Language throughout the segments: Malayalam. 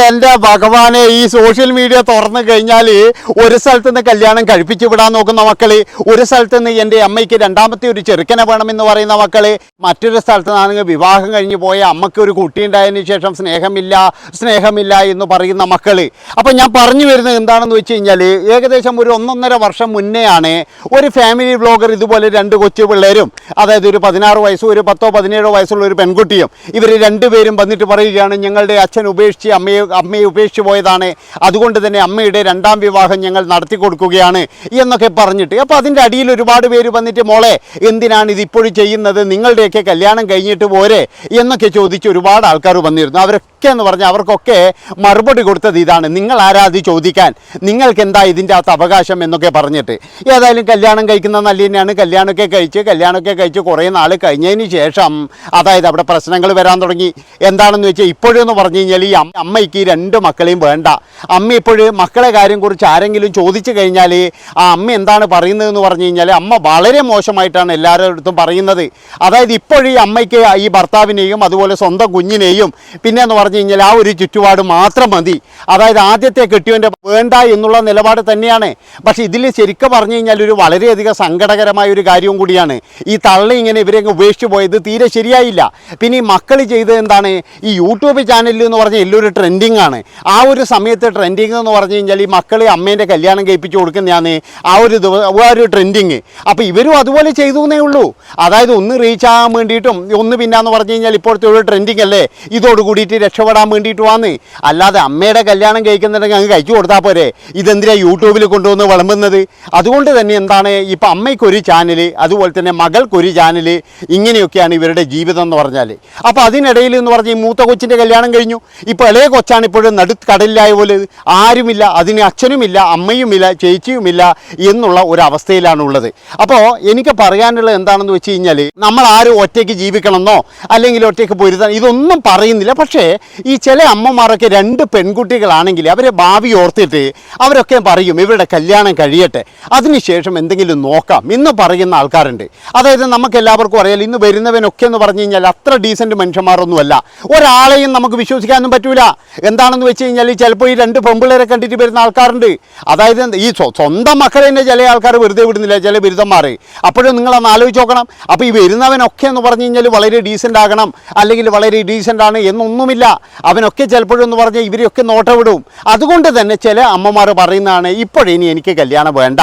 എന്റെ ഭഗവാനെ ഈ സോഷ്യൽ മീഡിയ തുറന്നു കഴിഞ്ഞാൽ ഒരു സ്ഥലത്ത് നിന്ന് കല്യാണം കഴിപ്പിച്ചു വിടാൻ നോക്കുന്ന മക്കൾ ഒരു സ്ഥലത്ത് നിന്ന് എന്റെ അമ്മയ്ക്ക് രണ്ടാമത്തെ ഒരു ചെറുക്കനെ വേണമെന്ന് പറയുന്ന മക്കൾ മറ്റൊരു സ്ഥലത്ത് നിന്നാണെങ്കിൽ വിവാഹം കഴിഞ്ഞ് പോയ അമ്മയ്ക്ക് ഒരു കുട്ടി ഉണ്ടായതിന് ശേഷം സ്നേഹമില്ല സ്നേഹമില്ല എന്ന് പറയുന്ന മക്കൾ. അപ്പം ഞാൻ പറഞ്ഞു വരുന്നത് എന്താണെന്ന് വെച്ച് കഴിഞ്ഞാൽ ഏകദേശം ഒരു ഒന്നൊന്നര വർഷം മുന്നെയാണ് ഒരു ഫാമിലി വ്ളോഗർ ഇതുപോലെ രണ്ട് കൊച്ചു പിള്ളേരും അതായത് ഒരു പതിനാറ് വയസ്സും ഒരു പത്തോ പതിനേഴോ വയസ്സുള്ള ഒരു പെൺകുട്ടിയും ഇവർ രണ്ടുപേരും വന്നിട്ട് പറയുകയാണ് ഞങ്ങളുടെ അച്ഛൻ ഉപേക്ഷിച്ച് അമ്മയെ അമ്മയെ ഉപേക്ഷിച്ചു പോയതാണ്. അതുകൊണ്ട് തന്നെ അമ്മയുടെ രണ്ടാം വിവാഹം ഞങ്ങൾ നടത്തി കൊടുക്കുകയാണ് എന്നൊക്കെ പറഞ്ഞിട്ട്. അപ്പോൾ അതിന്റെ അടിയിൽ ഒരുപാട് പേര് വന്നിട്ട് മോളെ എന്തിനാണ് ഇതിപ്പോഴും ചെയ്യുന്നത്? നിങ്ങളുടെയൊക്കെ കല്യാണം കഴിഞ്ഞിട്ട് പോരെ? എന്നൊക്കെ ചോദിച്ച് ഒരുപാട് ആൾക്കാർ വന്നിരുന്നു. അവരൊക്കെ എന്ന് പറഞ്ഞാൽ അവർക്കൊക്കെ മറുപടി കൊടുത്തത് ഇതാണ്. നിങ്ങൾ ആരാധി ചോദിക്കാൻ നിങ്ങൾക്ക് എന്താ ഇതിന്റെ അകത്ത് അവകാശം എന്നൊക്കെ പറഞ്ഞിട്ട്. ഏതായാലും കല്യാണം കഴിക്കുന്ന നല്ല തന്നെയാണ്. കല്യാണമൊക്കെ കഴിച്ച് കല്യാണമൊക്കെ കഴിച്ച് കുറേ നാൾ കഴിഞ്ഞതിന് ശേഷം അതായത് അവിടെ പ്രശ്നങ്ങൾ വരാൻ തുടങ്ങി. എന്താണെന്ന് വെച്ചാൽ ഇപ്പോഴെന്ന് പറഞ്ഞു കഴിഞ്ഞാൽ ഈ അമ്മ- അമ്മയ്ക്ക് രണ്ട് മക്കളെയും വേണ്ട. അമ്മ ഇപ്പോഴും മക്കളെ കാര്യം കുറിച്ച് ആരെങ്കിലും ചോദിച്ചു കഴിഞ്ഞാൽ ആ അമ്മ എന്താണ് പറയുന്നതെന്ന് പറഞ്ഞു കഴിഞ്ഞാൽ അമ്മ വളരെ മോശമായിട്ടാണ് എല്ലാവരുടെ പറയുന്നത്. അതായത് ഇപ്പോഴും ഈ അമ്മയ്ക്ക് ഈ ഭർത്താവിനെയും അതുപോലെ സ്വന്തം കുഞ്ഞിനെയും പിന്നെ എന്ന് പറഞ്ഞു കഴിഞ്ഞാൽ ആ ഒരു ചുറ്റുപാട് മാത്രം മതി. അതായത് ആദ്യത്തെ കെട്ടിയവന്റെ വേണ്ട എന്നുള്ള നിലപാട് തന്നെയാണ്. പക്ഷേ ഇതിൽ ശരിക്കും പറഞ്ഞു കഴിഞ്ഞാൽ ഒരു വളരെയധികം സങ്കടകരമായ ഒരു കാര്യവും കൂടിയാണ്. ഈ തള്ളി ഇങ്ങനെ ഇവരെ ഉപേക്ഷിച്ച് പോയത് തീരെ ശരിയായില്ല. പിന്നെ ഈ മക്കൾ ചെയ്തത് എന്താണ്? ഈ യൂട്യൂബ് ചാനലിൽ എന്ന് പറഞ്ഞാൽ എല്ലാവരും ട്രെൻഡിങ് ആണ് ആ ഒരു സമയത്ത് ട്രെൻഡിങ് എന്ന് പറഞ്ഞു കഴിഞ്ഞാൽ ഈ മക്കളെ അമ്മേന്റെ കല്യാണം കഴിപ്പിച്ച് കൊടുക്കുന്നതാണ് ആ ഒരു ദിവസം ആ ഒരു ട്രെൻഡിങ്. അപ്പോൾ ഇവരും അതുപോലെ ചെയ്തു എന്നേ ഉള്ളൂ. അതായത് ഒന്ന് റീച്ച് ആകാൻ വേണ്ടിയിട്ടും ഒന്ന് പിന്നാന്ന് പറഞ്ഞു കഴിഞ്ഞാൽ ഇപ്പോഴത്തെ ഒരു ട്രെൻഡിങ് അല്ലേ? ഇതോട് കൂടിയിട്ട് രക്ഷപ്പെടാൻ വേണ്ടിയിട്ട് വന്നേ. അല്ലാതെ അമ്മയുടെ കല്യാണം കഴിക്കുന്നുണ്ടെങ്കിൽ അങ്ങ് കഴിച്ചു കൊടുത്താൽ പോരെ. ഇതെന്തിനാ യൂട്യൂബിൽ കൊണ്ടുവന്ന് വിളമ്പുന്നത്? അതുകൊണ്ട് തന്നെ എന്താണ് ഇപ്പം അമ്മയ്ക്കൊരു ചാനൽ അതുപോലെ തന്നെ മകൾക്കൊരു ചാനൽ ഇങ്ങനെയൊക്കെയാണ് ഇവരുടെ ജീവിതം എന്ന് പറഞ്ഞാൽ അപ്പോൾ അതിനിടയിൽ എന്ന് പറഞ്ഞാൽ ഈ മൂത്ത കൊച്ചിന്റെ കല്യാണം കഴിഞ്ഞു. ഇപ്പോൾ ഇളയ കൊച്ചാണ് ഇപ്പോഴും നടുക്കടലിലായ പോലെ ആരുമില്ല അതിന് അച്ഛനുമില്ല അമ്മയുമില്ല ചേച്ചിയുമില്ല എന്നുള്ള ഒരു അവസ്ഥയിലാണ് ഉള്ളത്. അപ്പോൾ എനിക്ക് പറയാനുള്ളത് എന്താണെന്ന് വെച്ച് കഴിഞ്ഞാൽ നമ്മൾ ആരും ഒറ്റയ്ക്ക് ജീവിക്കണമെന്നോ അല്ലെങ്കിൽ ഒറ്റയ്ക്ക് പൊരുതാൻ ഇതൊന്നും പറയുന്നില്ല. പക്ഷേ ഈ ചില അമ്മമാരൊക്കെ രണ്ട് പെൺകുട്ടികളാണെങ്കിൽ അവരെ ഭാവി ഓർത്തിട്ട് അവരൊക്കെ പറയും ഇവരുടെ കല്യാണം കഴിയട്ടെ. അതിനുശേഷം എന്തെങ്കിലും നോക്കാം. എന്ന് പറയുന്ന ആൾക്കാരുണ്ട്. അതായത് നമുക്ക് എല്ലാവർക്കും അറിയാം ഇന്ന് വരുന്നവനൊക്കെ എന്ന് പറഞ്ഞു കഴിഞ്ഞാൽ അത്ര ഡീസന്റ് മനുഷ്യന്മാരൊന്നുമല്ല. ഒരാളെയും നമുക്ക് വിശ്വസിക്കാനൊന്നും പറ്റൂല. എന്താണെന്ന് വെച്ച് കഴിഞ്ഞാൽ ചിലപ്പോൾ ഈ രണ്ട് പെൺപിള്ളേരെ കണ്ടിട്ട് വരുന്ന ആൾക്കാരുണ്ട്. അതായത് ഈ സ്വന്തം മക്കളെ തന്നെ ചില ആൾക്കാർ വെറുതെ വിടുന്നില്ല ചില ബിരുദന്മാർ അപ്പോഴും നിങ്ങളൊന്ന് ആലോചിച്ച് നോക്കണം. അപ്പോൾ ഈ വരുന്നവനൊക്കെ എന്ന് പറഞ്ഞു കഴിഞ്ഞാൽ വളരെ ഡീസന്റ് ആകണം അല്ലെങ്കിൽ വളരെ ഡീസന്റ് ആണ് എന്നൊന്നുമില്ല. അവനൊക്കെ ചിലപ്പോഴും എന്ന് പറഞ്ഞാൽ ഇവരെയൊക്കെ നോട്ടവിടും. അതുകൊണ്ട് തന്നെ ചില അമ്മമാർ പറയുന്നതാണ് ഇപ്പോഴിനി എനിക്ക് കല്യാണം വേണ്ട.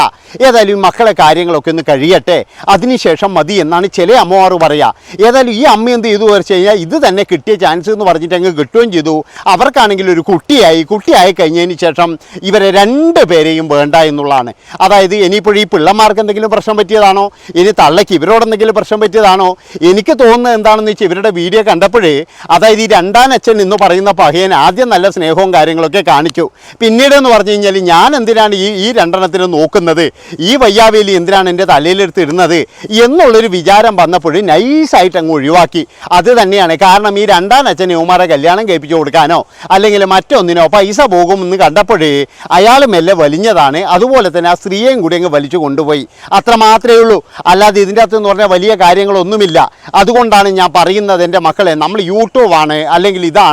ഏതായാലും മക്കളെ കാര്യങ്ങളൊക്കെ ഒന്ന് കഴിയട്ടെ. അതിനുശേഷം മതി എന്നാണ് ചില അമ്മമാർ പറയുക ഏതായാലും ഈ അമ്മ എന്ത് ചെയ്തു വെച്ച് കഴിഞ്ഞാൽ ഇത് തന്നെ കിട്ടിയ ചാൻസ് എന്ന് പറഞ്ഞിട്ട് അങ്ങ് കിട്ടുകയും ചെയ്തു. അവർക്കാണെങ്കിൽ ഒരു കുട്ടിയായി. കുട്ടിയായി കഴിഞ്ഞതിന് ശേഷം ഇവരെ രണ്ട് പേരെയും വേണ്ട എന്നുള്ളതാണ്. അതായത് ഇനിയിപ്പോഴും ഈ പിള്ളമാർക്ക് എന്തെങ്കിലും പ്രശ്നം പറ്റിയതാണോ? ഇനി തള്ളയ്ക്ക് ഇവരോട് എന്തെങ്കിലും പ്രശ്നം പറ്റിയതാണോ? എനിക്ക് തോന്നുന്നത് എന്താണെന്ന് വെച്ചാൽ ഇവരുടെ വീഡിയോ കണ്ടപ്പോഴേ അതായത് ഈ രണ്ടാം എന്ന് പറയുന്ന പഹയൻ ആദ്യം നല്ല സ്നേഹവും കാര്യങ്ങളൊക്കെ കാണിച്ചു. പിന്നീട് എന്ന് പറഞ്ഞു കഴിഞ്ഞാൽ ഞാൻ എന്തിനാണ് ഈ ഈ രണ്ടെണ്ണത്തിന് നോക്കുന്നത്? ഈ വയ്യാവേലി എന്തിനാണ് എന്റെ തലയിലെടുത്ത് ഇടുന്നത്? എന്നുള്ളൊരു വിചാരം വന്നപ്പോഴും നൈസായിട്ട് അങ്ങ് ഒഴിവാക്കി. അത് തന്നെയാണ്. കാരണം ഈ രണ്ടാം അച്ഛൻ യുവമാരെ കല്യാണം കഴിപ്പിച്ചു കൊടുക്കാനോ അല്ലെങ്കിൽ മറ്റൊന്നിനോ പൈസ പോകുമെന്ന് കണ്ടപ്പോഴേ അയാൾ മെല്ലെ വലിഞ്ഞതാണ്. അതുപോലെ തന്നെ ആ സ്ത്രീയെയും കൂടി അങ്ങ് വലിച്ചു കൊണ്ടുപോയി. അത്ര മാത്രമേ ഉള്ളൂ. അല്ലാതെ ഇതിന്റെ അകത്ത് എന്ന് പറഞ്ഞാൽ വലിയ കാര്യങ്ങളൊന്നുമില്ല. അതുകൊണ്ടാണ് ഞാൻ പറയുന്നത് എന്റെ മക്കളെ നമ്മൾ യൂട്യൂബാണ് അല്ലെങ്കിൽ ഇതാണ്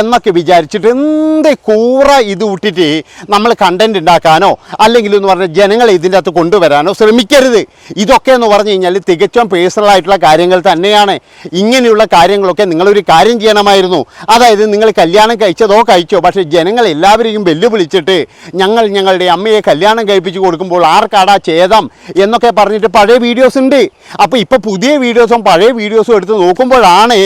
എന്നൊക്കെ വിചാരിച്ചിട്ട് എന്ത് കൂറ ഇത് വിട്ടിട്ട് നമ്മൾ കണ്ടന്റ് ഉണ്ടാക്കാനോ അല്ലെങ്കിൽ എന്ന് പറഞ്ഞാൽ ജനങ്ങളെ ഇതിന്റെ അകത്ത് കൊണ്ടുവരാനോ ശ്രമിക്കരുത്. ഇതൊക്കെ എന്ന് പറഞ്ഞു കഴിഞ്ഞാൽ തികച്ചും പേഴ്സണൽ ആയിട്ടുള്ള കാര്യങ്ങൾ തന്നെയാണ്. ഇങ്ങനെയുള്ള കാര്യങ്ങളൊക്കെ നിങ്ങളൊരു കാര്യം ചെയ്യണമായിരുന്നു. അതായത് നിങ്ങൾ കല്യാണം കഴിച്ചതോ കഴിച്ചോ പക്ഷേ ജനങ്ങൾ എല്ലാവരെയും വെല്ലുവിളിച്ചിട്ട് ഞങ്ങൾ ഞങ്ങളുടെ അമ്മയെ കല്യാണം കഴിപ്പിച്ച് കൊടുക്കുമ്പോൾ ആർക്കാടാ ഛേദം എന്നൊക്കെ പറഞ്ഞിട്ട് പഴയ വീഡിയോസ് ഉണ്ട്. അപ്പോൾ ഇപ്പോൾ പുതിയ വീഡിയോസും പഴയ വീഡിയോസും എടുത്ത് നോക്കുമ്പോഴാണ്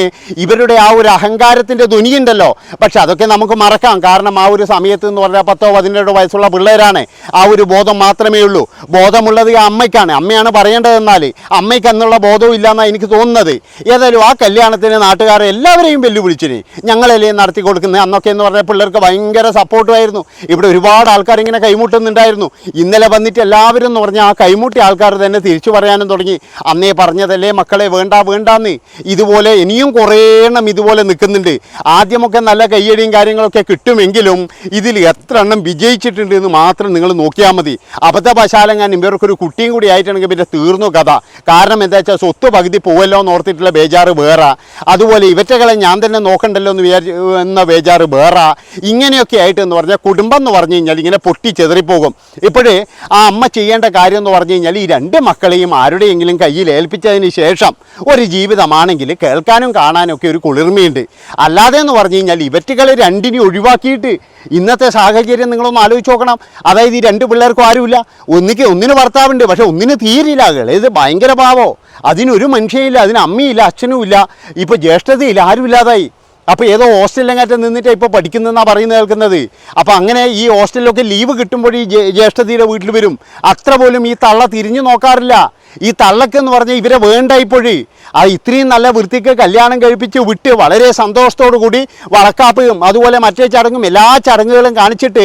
ഇവരുടെ ആ ഒരു അഹങ്കാരത്തിന്റെ ധ്വനിയുണ്ടല്ലോ പക്ഷെ അതൊക്കെ നമുക്ക് മറക്കാം. കാരണം ആ ഒരു സമയത്ത് എന്ന് പറഞ്ഞാൽ പത്തോ പതിനേഴോ വയസ്സുള്ള പിള്ളേരാണ്. ആ ഒരു ബോധം മാത്രമേ ഉള്ളൂ. ബോധമുള്ളത് അമ്മയ്ക്കാണ്. അമ്മയാണ് പറയേണ്ടതെന്നാൽ അമ്മയ്ക്ക് എന്നുള്ള ബോധവും ഇല്ലെന്നാണ് എനിക്ക് തോന്നുന്നത്. ഏതായാലും ആ കല്യാണത്തിന് നാട്ടുകാരെ എല്ലാവരെയും വെല്ലുവിളിച്ചിന്. ഞങ്ങളല്ലേ നടത്തി കൊടുക്കുന്നത്? അന്നൊക്കെ എന്ന് പറഞ്ഞാൽ പിള്ളേർക്ക് ഭയങ്കര സപ്പോർട്ടുമായിരുന്നു ഇവിടെ ഒരുപാട് ആൾക്കാർ ഇങ്ങനെ കൈമുട്ടുന്നുണ്ടായിരുന്നു. ഇന്നലെ വന്നിട്ട് എല്ലാവരും എന്ന് പറഞ്ഞാൽ ആ കൈമുട്ടി ആൾക്കാർ തന്നെ തിരിച്ചു പറയാനും തുടങ്ങി. അന്നേ പറഞ്ഞതല്ലേ മക്കളെ വേണ്ട വേണ്ടാന്ന്. ഇതുപോലെ ഇനിയും കുറേ എണ്ണം ഇതുപോലെ നിൽക്കുന്നുണ്ട്. ആദ്യമൊക്കെ നല്ല കയ്യടിയും കാര്യങ്ങളൊക്കെ കിട്ടുമെങ്കിലും ഇതിൽ എത്ര എണ്ണം വിജയിച്ചിട്ടുണ്ട് എന്ന് മാത്രം നിങ്ങൾ നോക്കിയാൽ മതി. അബദ്ധവശാലെങ്ങാനും ഇവർക്കൊരു കുട്ടിയും കൂടി ആയിട്ടുണ്ടെങ്കിൽ പിന്നെ തീർന്നു കഥ. കാരണം എന്താ വെച്ചാൽ സ്വത്ത് പകുതി പോവല്ലോ എന്ന് ഓർത്തിട്ടുള്ള ബേജാറ് വേറെ. അതുപോലെ ഇവറ്റകളെ ഞാൻ തന്നെ നോക്കണ്ടല്ലോ എന്ന് വിചാരിച്ച് എന്ന ബേജാറ് വേറെ. ഇങ്ങനെയൊക്കെ ആയിട്ട് എന്ന് പറഞ്ഞാൽ കുടുംബം എന്ന് പറഞ്ഞു കഴിഞ്ഞാൽ ഇങ്ങനെ പൊട്ടി ചെതറിപ്പോകും. ഇപ്പോഴേ ആ അമ്മ ചെയ്യേണ്ട കാര്യം എന്ന് പറഞ്ഞു കഴിഞ്ഞാൽ ഈ രണ്ട് മക്കളെയും ആരുടെയെങ്കിലും കയ്യിൽ ഏൽപ്പിച്ചതിന് ശേഷം ഒരു ജീവിതമാണെങ്കിൽ കേൾക്കാനും കാണാനും ഒക്കെ ഒരു കുളിർമയുണ്ട്. അല്ലാതെ എന്ന് പറഞ്ഞു കഴിഞ്ഞാൽ ഇവറ്റുകളെ രണ്ടിനെ ഒഴിവാക്കിയിട്ട് ഇന്നത്തെ സാഹചര്യം നിങ്ങളൊന്ന് ആലോചിച്ച് നോക്കണം. അതായത് ഈ രണ്ട് പിള്ളേർക്കും ആരുമില്ല. ഒന്നിക്ക് ഒന്നിന് ഭർത്താവുണ്ട് പക്ഷെ ഒന്നിന് തീരില്ല ഇത് ഭയങ്കര പാവോ? അതിനൊരു മനുഷ്യയില്ല അതിന് അമ്മയില്ല അച്ഛനും ഇല്ല. ഇപ്പോൾ ജ്യേഷ്ഠതയില്ല ആരുമില്ലാതായി. അപ്പോൾ ഏതോ ഹോസ്റ്റലിലെങ്ങാറ്റം നിന്നിട്ട് ഇപ്പോൾ പഠിക്കുന്നതെന്നാണ് പറയുന്നത് കേൾക്കുന്നത്. അപ്പോൾ അങ്ങനെ ഈ ഹോസ്റ്റലിലൊക്കെ ലീവ് കിട്ടുമ്പോൾ ഈ ജ്യേ- ജ്യേഷ്ഠതയുടെ വീട്ടിൽ വരും. അത്ര പോലും ഈ തള്ള തിരിഞ്ഞു നോക്കാറില്ല. ഈ തള്ളക്കെന്ന് പറഞ്ഞാൽ ഇവരെ വേണ്ട ഇപ്പോഴേ ആ ഇത്രയും നല്ല വൃത്തിക്ക് കല്യാണം കഴിപ്പിച്ച് വിട്ട് വളരെ സന്തോഷത്തോടു കൂടി വളക്കാപ്പും അതുപോലെ മറ്റേ ചടങ്ങും എല്ലാ ചടങ്ങുകളും കാണിച്ചിട്ട്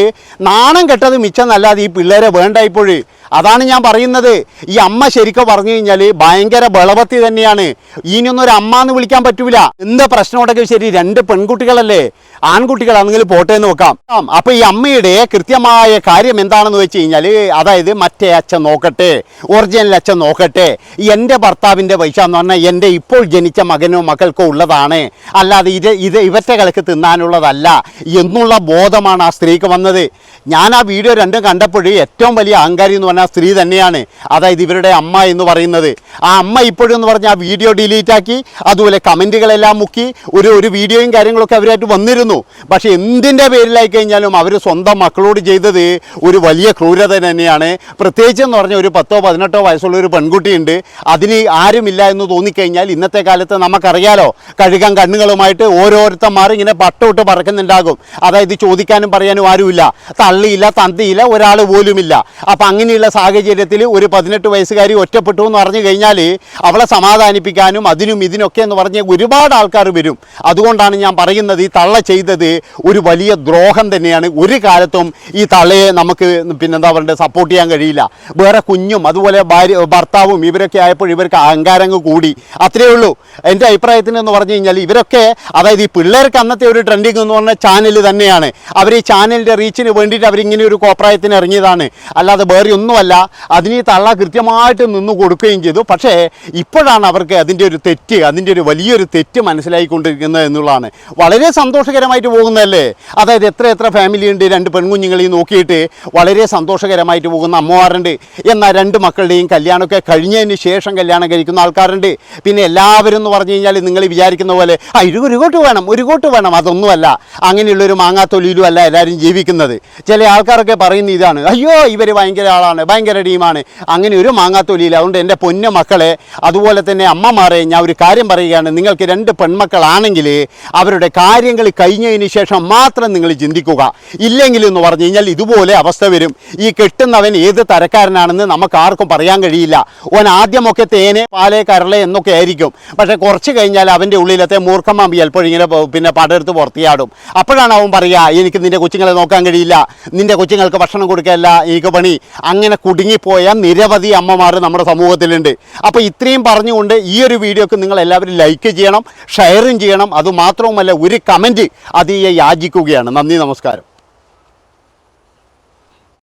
നാണം കെട്ടത് മിച്ചമെന്നല്ലാതെ ഈ പിള്ളേരെ വേണ്ട ഇപ്പോഴേ അതാണ് ഞാൻ പറയുന്നത്. ഈ അമ്മ ശരിക്കും പറഞ്ഞു കഴിഞ്ഞാൽ ഭയങ്കര ബളവത്തി തന്നെയാണ്. ഇനിയൊന്നും ഒരു അമ്മ എന്ന് വിളിക്കാൻ പറ്റൂല. എന്ത് പ്രശ്നമുണ്ടെങ്കിൽ ശരി രണ്ട് പെൺകുട്ടികളല്ലേ? ആൺകുട്ടികളാണെങ്കിൽ പോട്ടെ എന്ന് നോക്കാം. അപ്പോൾ അപ്പൊ ഈ അമ്മയുടെ കൃത്യമായ കാര്യം എന്താണെന്ന് വെച്ച് കഴിഞ്ഞാൽ അതായത് മറ്റേ അച്ഛൻ നോക്കട്ടെ ഒറിജിനൽ അച്ഛൻ നോക്കട്ടെ. എന്റെ ഭർത്താവിന്റെ പൈസ എന്ന് പറഞ്ഞാൽ എന്റെ ഇപ്പോൾ ജനിച്ച മകനോ മക്കൾക്കോ ഉള്ളതാണ്. അല്ലാതെ ഇത് ഇത് ഇവറ്റകൾക്ക് തിന്നാനുള്ളതല്ല. എന്നുള്ള ബോധമാണ് ആ സ്ത്രീക്ക് വന്നത്. ഞാൻ ആ വീഡിയോ രണ്ടും കണ്ടപ്പോൾ ഏറ്റവും വലിയ അഹങ്കാരി എന്ന് പറഞ്ഞാൽ സ്ത്രീ തന്നെയാണ്. അതായത് ഇവരുടെ അമ്മ എന്ന് പറയുന്നത്. ആ അമ്മ ഇപ്പോഴും എന്ന് പറഞ്ഞാൽ ആ വീഡിയോ ഡിലീറ്റാക്കി അതുപോലെ കമന്റുകളെല്ലാം മുക്കി ഒരു ഒരു വീഡിയോയും കാര്യങ്ങളൊക്കെ അവരായിട്ട് വന്നിരുന്നു. പക്ഷേ എന്തിന്റെ പേരിലായി കഴിഞ്ഞാലും അവർ സ്വന്തം മക്കളോട് ചെയ്തത് ഒരു വലിയ ക്രൂരത തന്നെയാണ്. പ്രത്യേകിച്ച് എന്ന് പറഞ്ഞാൽ ഒരു പത്തോ പതിനെട്ടോ വയസ്സുള്ള ഒരു പെൺകുട്ടിയുണ്ട്. അതിന് ആരുമില്ല എന്ന് തോന്നിക്കഴിഞ്ഞാൽ ഇന്നത്തെ കാലത്ത് നമുക്കറിയാലോ കഴുകാൻ കണ്ണുകളുമായിട്ട് ഓരോരുത്തന്മാർ ഇങ്ങനെ പട്ടോട്ട് പറക്കുന്നുണ്ടാകും. അതായത് ചോദിക്കാനും പറയാനും ആരുമില്ല. തള്ളിയില്ല തന്തിയില്ല ഒരാൾ പോലുമില്ല. അപ്പം അങ്ങനെയുള്ള സാഹചര്യത്തിൽ ഒരു പതിനെട്ട് വയസ്സുകാരി ഒറ്റപ്പെട്ടു എന്ന് പറഞ്ഞു കഴിഞ്ഞാൽ അവളെ സമാധാനിപ്പിക്കാനും അതിനും ഇതിനൊക്കെ എന്ന് പറഞ്ഞ് ഒരുപാട് ആൾക്കാർ വരും. അതുകൊണ്ടാണ് ഞാൻ പറയുന്നത് ഈ തള്ള ചെയ്തത് ഒരു വലിയ ദ്രോഹം തന്നെയാണ്. ഒരു കാലത്തും ഈ തള്ളയെ നമുക്ക് പിന്നെന്താ പറയുക സപ്പോർട്ട് ചെയ്യാൻ കഴിയില്ല. വേറെ കുഞ്ഞും അതുപോലെ ഭാര്യ ഇവരൊക്കെ ആയപ്പോൾ ഇവർക്ക് അഹങ്കാരങ്ങൾ കൂടി. അത്രയേ ഉള്ളൂ. എന്റെ അഭിപ്രായത്തിന് എന്ന് പറഞ്ഞു കഴിഞ്ഞാൽ ഇവരൊക്കെ അതായത് ഈ പിള്ളേർക്ക് അന്നത്തെ ഒരു ട്രെൻഡിങ് എന്ന് പറഞ്ഞ ചാനൽ തന്നെയാണ്. അവർ ഈ ചാനലിന്റെ റീച്ചിന് വേണ്ടിയിട്ട് അവരിങ്ങനെ ഒരു കോപ്രായത്തിന് ഇറങ്ങിയതാണ്. അല്ലാതെ വേറെ ഒന്നുമല്ല. അതിന് ഈ തള്ള കൃത്യമായിട്ട് നിന്ന് കൊടുക്കുകയും ചെയ്തു. പക്ഷേ ഇപ്പോഴാണ് അവർക്ക് അതിന്റെ ഒരു തെറ്റ് അതിന്റെ ഒരു വലിയൊരു തെറ്റ് മനസ്സിലായിക്കൊണ്ടിരിക്കുന്നത് എന്നുള്ളതാണ്. വളരെ സന്തോഷകരമായിട്ട് പോകുന്നതല്ലേ? അതായത് എത്ര എത്ര ഫാമിലി ഉണ്ട് രണ്ട് പെൺകുഞ്ഞുങ്ങളെയും നോക്കിയിട്ട് വളരെ സന്തോഷകരമായിട്ട് പോകുന്ന അമ്മമാരുണ്ട്. എന്നാൽ രണ്ട് മക്കളുടെയും കല്യാണമൊക്കെ കഴിഞ്ഞതിന് ശേഷം കല്യാണം കഴിക്കുന്ന ആൾക്കാരുണ്ട്. പിന്നെ എല്ലാവരും എന്ന് പറഞ്ഞു കഴിഞ്ഞാൽ നിങ്ങൾ വിചാരിക്കുന്ന പോലെ ആ ഒരു ഒരു വേണം ഒരു കോട്ട് വേണം അതൊന്നുമല്ല. അങ്ങനെയുള്ളൊരു മാങ്ങാത്തൊലിയിലും അല്ല എല്ലാവരും ജീവിക്കുന്നത്. ചില ആൾക്കാരൊക്കെ പറയുന്ന ഇതാണ് അയ്യോ ഇവർ ഭയങ്കര ആളാണ് ഭയങ്കര ടീമാണ്. അങ്ങനെ ഒരു മാങ്ങാത്തൊലിയില്ല അതുകൊണ്ട് എന്റെ പൊന്നു മക്കളെ അതുപോലെ തന്നെ അമ്മമാരെ ഞാൻ ഒരു കാര്യം പറയുകയാണ് നിങ്ങൾക്ക് രണ്ട് പെൺമക്കളാണെങ്കിൽ അവരുടെ കാര്യങ്ങൾ കഴിഞ്ഞതിന് ശേഷം മാത്രം നിങ്ങൾ ചിന്തിക്കുക. ഇല്ലെങ്കിൽ എന്ന് പറഞ്ഞു കഴിഞ്ഞാൽ ഇതുപോലെ അവസ്ഥ വരും. ഈ കെട്ടുന്നവൻ ഏത് തരക്കാരനാണെന്ന് നമുക്ക് ആർക്കും പറയാൻ കഴിയില്ല. ഓൻ ആദ്യമൊക്കെ തേനെ പാലേ കരളെ എന്നൊക്കെ ആയിരിക്കും. പക്ഷേ കുറച്ച് കഴിഞ്ഞാൽ അവന്റെ ഉള്ളിലത്തെ മൂർഖമാമ്പി ചിലപ്പോൾ ഇങ്ങനെ പിന്നെ പടയെടുത്ത് പുറത്തിയാടും. അപ്പോഴാണ് അവൻ പറയുക എനിക്ക് നിന്റെ കൊച്ചുങ്ങളെ നോക്കാൻ കഴിയില്ല. നിന്റെ കൊച്ചുങ്ങൾക്ക് ഭക്ഷണം കൊടുക്കല്ല എനിക്ക് പണി. അങ്ങനെ കുടുങ്ങിപ്പോയ നിരവധി അമ്മമാർ നമ്മുടെ സമൂഹത്തിലുണ്ട്. അപ്പോൾ ഇത്രയും പറഞ്ഞുകൊണ്ട് ഈ ഒരു വീഡിയോക്ക് നിങ്ങൾ എല്ലാവരും ലൈക്ക് ചെയ്യണം ഷെയറും ചെയ്യണം. അതുമാത്രവുമല്ല ഒരു കമന്റ് അത് യാചിക്കുകയാണ്. നന്ദി നമസ്കാരം.